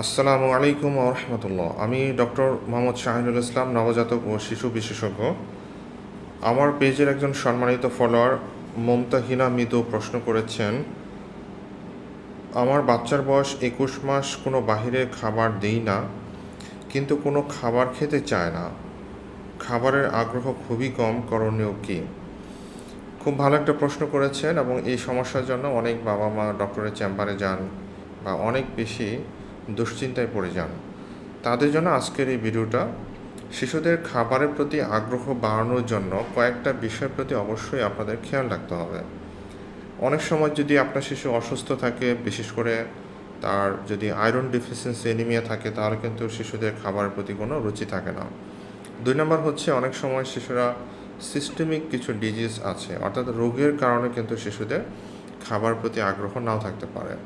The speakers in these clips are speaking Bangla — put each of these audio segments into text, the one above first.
আসসালামু আলাইকুম রহমতুল্লাহ। আমি ডক্টর মোহাম্মদ শাহিনুল ইসলাম, নবজাতক ও শিশু বিশেষজ্ঞ। আমার পেজের একজন সম্মানিত ফলোয়ার মমতাহিনা মিতু প্রশ্ন করেছেন, আমার বাচ্চার বয়স একুশ মাস, কোনো বাহিরের খাবার দেই না, কিন্তু কোনো খাবার খেতে চায় না। খাবারের আগ্রহ খুবই কম, করণীয় কী? খুব ভালো একটা প্রশ্ন করেছেন এবং এই সমস্যার জন্য অনেক বাবা মা ডক্টরের চেম্বারে যান বা অনেক বেশি দুশ্চিন্তায় পড়ে যান। তাদের জন্য আজকের এই ভিডিওটা। শিশুদের খাবারের প্রতি আগ্রহ বাড়ানোর জন্য কয়েকটা বিষয়ের প্রতি অবশ্যই আপনাদের খেয়াল রাখতে হবে। অনেক সময় যদি আপনার শিশু অসুস্থ থাকে, বিশেষ করে তার যদি আয়রন ডিফিসিয়েন্সি এনিমিয়া থাকে, তাহলে কিন্তু শিশুদের খাবারের প্রতি কোনো রুচি থাকে না। দুই নম্বর হচ্ছে, অনেক সময় শিশুরা সিস্টেমিক কিছু ডিজিজ আছে, অর্থাৎ রোগের কারণে কিন্তু শিশুদের খাবার প্রতি আগ্রহ নাও থাকতে পারে।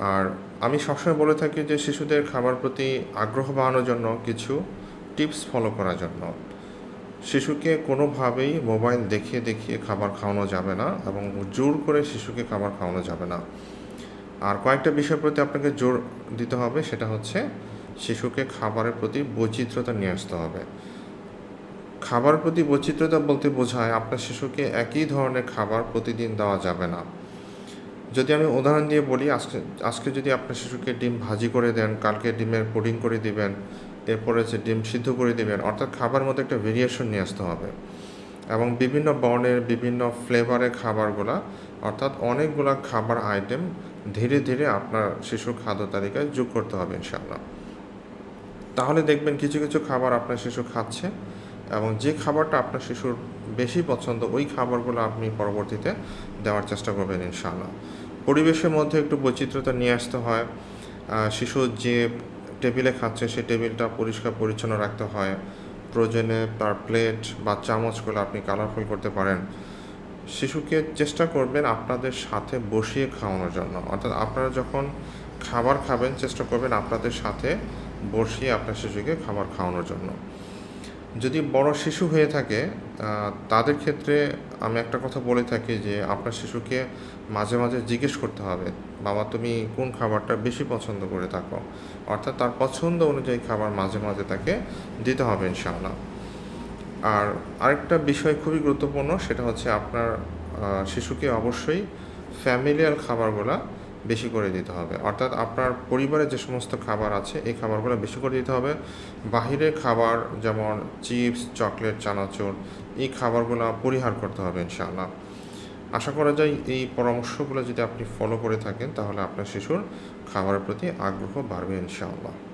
আর আমি সবসময় বলে থাকি যে শিশুদের খাবার প্রতি আগ্রহ বাড়ানোর জন্য কিছু টিপস ফলো করার জন্য। শিশুকে কোনোভাবেই মোবাইল দেখিয়ে দেখিয়ে খাবার খাওয়ানো যাবে না এবং জোর করে শিশুকে খাবার খাওয়ানো যাবে না। আর কয়েকটা বিষয়ের প্রতি আপনাকে জোর দিতে হবে, সেটা হচ্ছে শিশুকে খাবারের প্রতি বৈচিত্র্যতা নিয়ে আসতে হবে। খাবার প্রতি বৈচিত্র্যতা বলতে বোঝায় আপনার শিশুকে একই ধরনের খাবার প্রতিদিন দেওয়া যাবে না। যদি আমি উদাহরণ দিয়ে বলি, আজকে আজকে যদি আপনার শিশুকে ডিম ভাজি করে দেন, কালকে ডিমের পুডিং করে দিবেন, এরপরে যে ডিম সিদ্ধ করে দিবেন, অর্থাৎ খাবার মধ্যে একটা ভেরিয়েশন নিয়ে আসতে হবে। এবং বিভিন্ন বর্ণের বিভিন্ন ফ্লেভারের খাবারগুলা, অর্থাৎ অনেকগুলা খাবার আইটেম ধীরে ধীরে আপনার শিশুর খাদ্য তালিকায় যোগ করতে হবে ইনশাআল্লাহ। তাহলে দেখবেন কিছু কিছু খাবার আপনার শিশু খাচ্ছে এবং যে খাবারটা আপনার শিশুর বেশি পছন্দ ওই খাবারগুলো আপনি পরবর্তীতে দেওয়ার চেষ্টা করবেন ইনশাআল্লাহ। পরিবেশের মধ্যে একটু বৈচিত্র্যতা নিয়ে আসতে হয়। শিশু যে টেবিলে খাচ্ছে সেই টেবিলটা পরিষ্কার পরিচ্ছন্ন রাখতে হয়। প্রয়োজনে তার প্লেট বা চামচগুলো আপনি কালারফুল করতে পারেন। শিশুকে চেষ্টা করবেন আপনাদের সাথে বসিয়ে খাওয়ানোর জন্য। অর্থাৎ আপনারা যখন খাবার খাবেন, চেষ্টা করবেন আপনাদের সাথে বসিয়ে আপনার শিশুকে খাবার খাওয়ানোর জন্য। যদি বড় শিশু হয়ে থাকে তাদের ক্ষেত্রে আমি একটা কথা বলে থাকি যে, আপনার শিশুকে মাঝে মাঝে জিজ্ঞেস করতে হবে, বাবা, তুমি কোন খাবারটা বেশি পছন্দ করে থাকো? অর্থাৎ তার পছন্দ অনুযায়ী খাবার মাঝে মাঝে তাকে দিতে হবে ইনশাআল্লাহ। আর আরেকটা বিষয় খুবই গুরুত্বপূর্ণ, সেটা হচ্ছে আপনার শিশুকে অবশ্যই ফ্যামিলিয়াল খাবারগুলো বেশি করে দিতে হবে। অর্থাৎ আপনার পরিবারে যে সমস্ত খাবার আছে, এই খাবারগুলো বেশি করে দিতে হবে। বাহিরের খাবার যেমন চিপস, চকলেট, চানাচুর, এই খাবারগুলো পরিহার করতে হবে ইনশাআল্লাহ। আশা করা যায় এই পরামর্শগুলো যদি আপনি ফলো করে থাকেন, তাহলে আপনার শিশুর খাবারের প্রতি আগ্রহ বাড়বে ইনশাআল্লাহ।